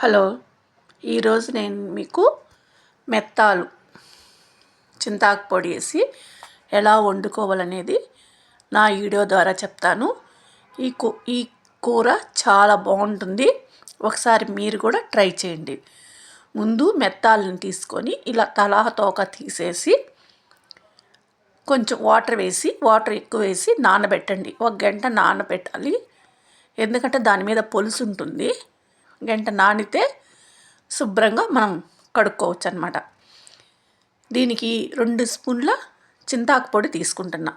Hello ఈరోజు నేను మీకు మెత్తాలు చింతాకు పొడి వేసి ఎలా వండుకోవాలనేది నా వీడియో ద్వారా చెప్తాను. ఈ కూ ఈ కూర చాలా బాగుంటుంది. ఒకసారి మీరు కూడా ట్రై చేయండి. ముందు మెత్తాలను తీసుకొని ఇలా తలా తోక తీసేసి కొంచెం వాటర్ వేసి వాటర్ ఎక్కువ వేసి నానబెట్టండి. ఒక గంట నానబెట్టాలి. ఎందుకంటే దాని మీద పొలుసు ఉంటుంది. గంట నానితే శుభ్రంగా మనం కడుక్కోవచ్చు అనమాట దీనికి రెండు స్పూన్ల చింతాకు పొడి తీసుకుంటున్నా.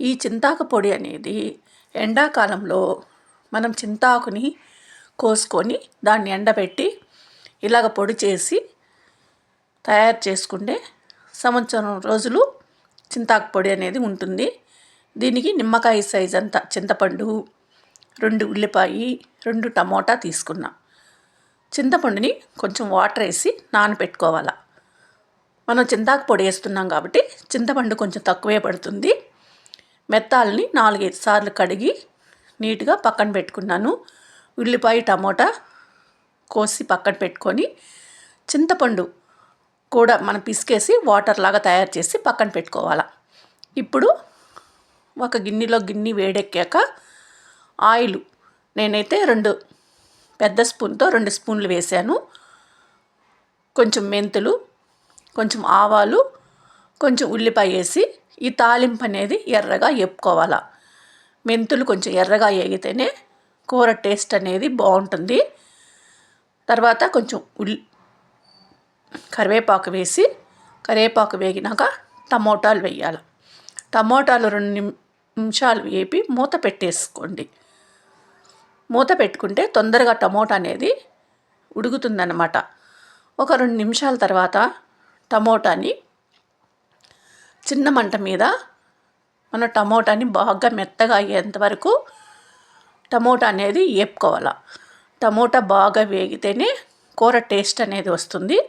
ఈ చింతాకు పొడి అనేది ఎండాకాలంలో మనం చింతాకుని కోసుకొని దాన్ని ఎండబెట్టి ఇలాగ పొడి చేసి తయారు చేసుకుంటే సంవత్సరం రోజులు చింతాకు పొడి అనేది ఉంటుంది. దీనికి నిమ్మకాయ సైజ్ అంతా చింతపండు రెండు ఉల్లిపాయ రెండు టమోటా తీసుకున్నాం. చింతపండుని కొంచెం వాటర్ వేసి నానబెట్టుకోవాలి మనం చింతాకు పొడి వేస్తున్నాం కాబట్టి చింతపండు కొంచెం తక్కువే పడుతుంది. మెత్తాలని నాలుగైదు సార్లు కడిగి నీట్గా పక్కన పెట్టుకున్నాను. ఉల్లిపాయ టమోటా కోసి పక్కన పెట్టుకొని చింతపండు కూడా మనం పిసికేసి వాటర్ లాగా తయారు చేసి పక్కన పెట్టుకోవాలి. ఇప్పుడు ఒక గిన్నెలో గిన్నె వేడెక్కాక ఆయిల్ నేనైతే రెండు పెద్ద స్పూన్తో రెండు స్పూన్లు వేసాను కొంచెం మెంతులు కొంచెం ఆవాలు కొంచెం ఉల్లిపాయ వేసి ఈ తాలింపు అనేది ఎర్రగా వేపుకోవాలి మెంతులు కొంచెం ఎర్రగా వేగితేనే కూర టేస్ట్ అనేది బాగుంటుంది. తర్వాత కొంచెం ఉల్లి కరివేపాకు వేసి కరివేపాకు వేగినాక టమోటాలు వేయాలి. టమోటాలు రెండు నిమిషాలు వేపి మూత పెట్టేసుకోండి. మూత పెట్టుకుంటే తొందరగా టమోటా అనేది ఉడుకుతుందన్నమాట. ఒక రెండు నిమిషాల తర్వాత టమోటాని చిన్న మంట మీద మన టమోటాని బాగా మెత్తగా అయ్యేంత వరకు టమోటా అనేది వేపుకోవాలి టమోటా బాగా వేగితేనే కూర టేస్ట్ అనేది వస్తుంది.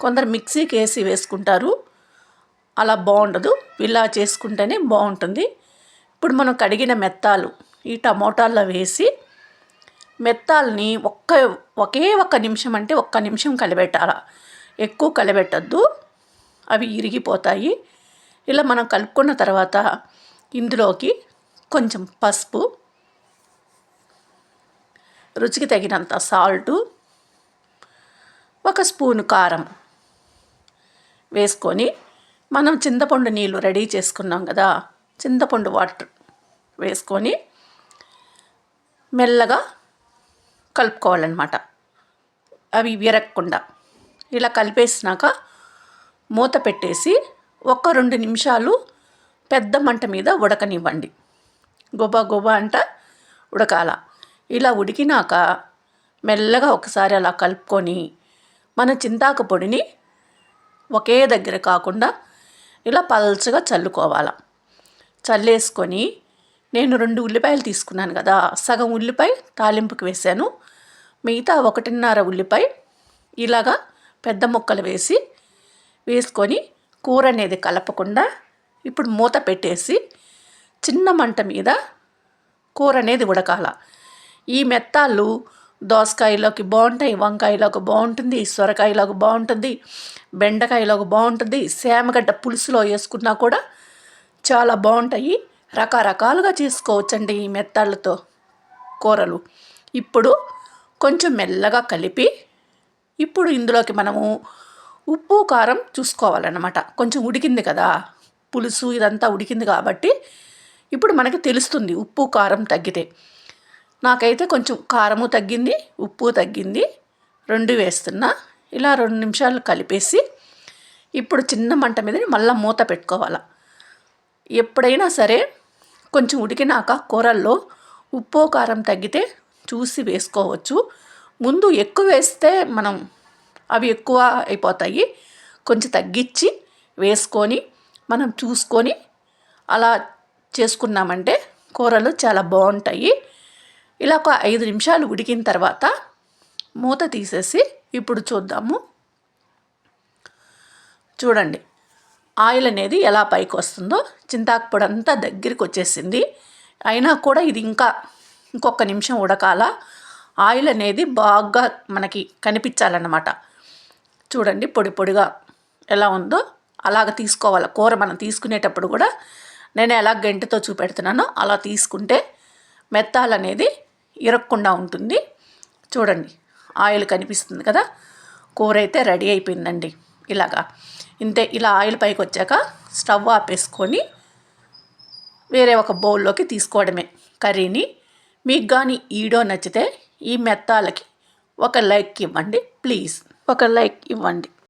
కొందరు మిక్సీకి వేసి వేసుకుంటారు. అలా బాగుండదు. ఇలా చేసుకుంటేనే బాగుంటుంది. ఇప్పుడు మనం కడిగిన మెత్తాలు ఈ టమోటాల్లో వేసి మెత్తాలని ఒక్క ఒకే ఒక్క నిమిషం అంటే ఒక్క నిమిషం కలిపెట్టాల ఎక్కువ కలిపెట్టద్దు అవి ఇరిగిపోతాయి. ఇలా మనం కలుపుకున్న తర్వాత ఇందులోకి కొంచెం పసుపు రుచికి తగినంత సాల్టు ఒక స్పూను కారం వేసుకొని మనం చింతపండు నీళ్ళు రెడీ చేసుకున్నాం కదా చింతపండు వాటర్ వేసుకొని మెల్లగా కలుపుకోవాలన్నమాట. అవి విరగకుండా. ఇలా కలిపేసినాక మూత పెట్టేసి ఒక రెండు నిమిషాలు పెద్ద మంట మీద ఉడకనివ్వండి. గొబ గొబ అంట ఉడకాల. ఇలా ఉడికినాక మెల్లగా ఒకసారి అలా కలుపుకొని మన చింతాకు పొడిని ఒకే దగ్గర కాకుండా ఇలా పల్చగా చల్లుకోవాల. చల్లేసుకొని నేను రెండు ఉల్లిపాయలు తీసుకున్నాను కదా సగం ఉల్లిపాయ తాలింపుకి వేసాను. మిగతా ఒకటిన్నర ఉల్లిపాయ ఇలాగా పెద్ద ముక్కలు వేసి వేసుకొని కూర అనేది కలపకుండా ఇప్పుడు మూత పెట్టేసి చిన్న మంట మీద కూర అనేది ఉడకాల. ఈ మెత్తాలు దోసకాయలోకి బాగుంటాయి వంకాయలోకి బాగుంటుంది సొరకాయలోకి బాగుంటుంది బెండకాయలోకి బాగుంటుంది సేమగడ్డ పులుసులో వేసుకున్నా కూడా చాలా బాగుంటాయి. రకరకాలుగా చేసుకోవచ్చండి ఈ మెత్తాళ్ళతో కూరలు. ఇప్పుడు కొంచెం మెల్లగా కలిపి ఇప్పుడు ఇందులోకి మనము ఉప్పు కారం చూసుకోవాలన్నమాట. కొంచెం ఉడికింది కదా. పులుసు ఇదంతా ఉడికింది కాబట్టి ఇప్పుడు మనకి తెలుస్తుంది ఉప్పు కారం తగ్గితే. నాకైతే కొంచెం కారము తగ్గింది ఉప్పు తగ్గింది రెండు వేస్తున్నా. ఇలా రెండు నిమిషాలు కలిపేసి ఇప్పుడు చిన్న మంట మీద మళ్ళీ మూత పెట్టుకోవాలి. ఎప్పుడైనా సరే కొంచెం ఉడికినాక కూరల్లో ఉప్పు కారం తగ్గితే చూసి వేసుకోవచ్చు. ముందు ఎక్కువ వేస్తే మనం అవి ఎక్కువ అయిపోతాయి. కొంచెం తగ్గించి వేసుకొని మనం చూసుకొని అలా చేసుకున్నామంటే కూరలు చాలా బాగుంటాయి. ఇలా ఒక ఐదు నిమిషాలు ఉడికిన తర్వాత మూత తీసేసి ఇప్పుడు చూద్దాము. చూడండి ఆయిల్ అనేది ఎలా పైకి వస్తుందో చింతాకు పొడి అంతా దగ్గరికి వచ్చేసింది. అయినా కూడా ఇది ఇంకా ఇంకొక నిమిషం ఉడకాల. ఆయిల్ అనేది బాగా మనకి కనిపించాలన్నమాట. చూడండి పొడి పొడిగా ఎలా ఉందో అలాగ తీసుకోవాలి. కూర మనం తీసుకునేటప్పుడు కూడా నేను ఎలా గంటతో చూపెడుతున్నానో అలా తీసుకుంటే మెత్తాలు అనేది ఇరక్కుండా ఉంటుంది. చూడండి ఆయిల్ కనిపిస్తుంది కదా. కూర అయితే రెడీ అయిపోయిందండి. ఇలాగా ఇంతే ఇలా ఆయిల్ పైకి వచ్చాక స్టవ్ ఆపేసుకొని వేరే ఒక బౌల్లోకి తీసుకోవడమే కర్రీని. మీకు కానీ ఈడో నచ్చితే ఈ మెత్తాలకి ఒక లైక్ ఇవ్వండి ప్లీజ్ ఒక లైక్ ఇవ్వండి.